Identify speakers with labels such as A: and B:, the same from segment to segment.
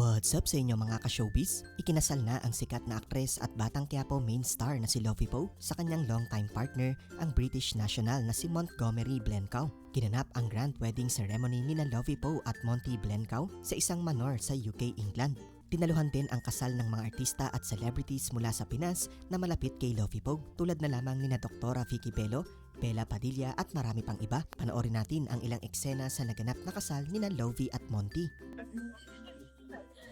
A: What's up sa inyo mga ka-showbiz? Ikinasal na ang sikat na aktres at batang Quiapo main star na si Lovie Poe sa kanyang longtime partner, ang British national na si Montgomery Blencow. Ginanap ang grand wedding ceremony ni na Lovie Poe at Monty Blencow sa isang manor sa UK, England. Tinaluhan din ang kasal ng mga artista at celebrities mula sa Pinas na malapit kay Lovie Poe tulad na lamang ni na Doktora Vicky Bello, Bella Padilla at marami pang iba. Panoorin natin ang ilang eksena sa naganap na kasal ni na Lovie at Monty.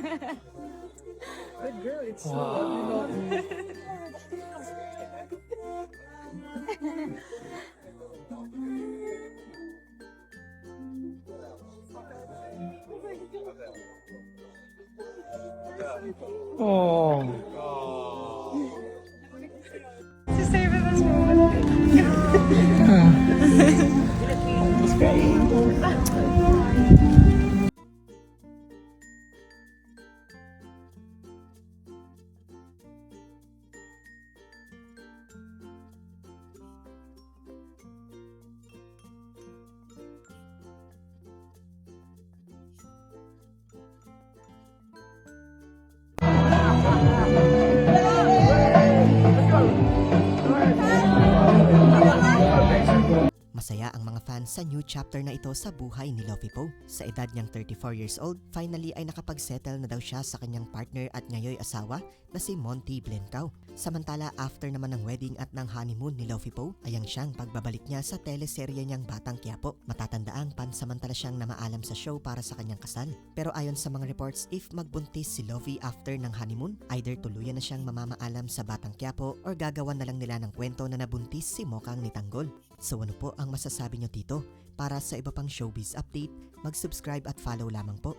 B: Good girl, it's so lovely. Oh.
C: To savor this moment.
A: Masaya ang mga fans sa new chapter na ito sa buhay ni Lovie Poe. Sa edad niyang 34 years old, finally ay nakapag-settle na daw siya sa kanyang partner at ngayoy asawa na si Monty Blencow. Samantala, after naman ng wedding at ng honeymoon ni Lovie Poe, ayang siyang pagbabalik niya sa teleserye niyang Batang Quiapo. Matatandaang pansamantala siyang namaalam sa show para sa kanyang kasal. Pero ayon sa mga reports, if magbuntis si Lovie after ng honeymoon, either tuluyan na siyang mamamaalam sa Batang Quiapo or gagawan na lang nila ng kwento na nabuntis si Mokang ni Tanggol. So ano po ang masasabi nyo dito? Para sa iba pang showbiz update, mag-subscribe at follow lamang po.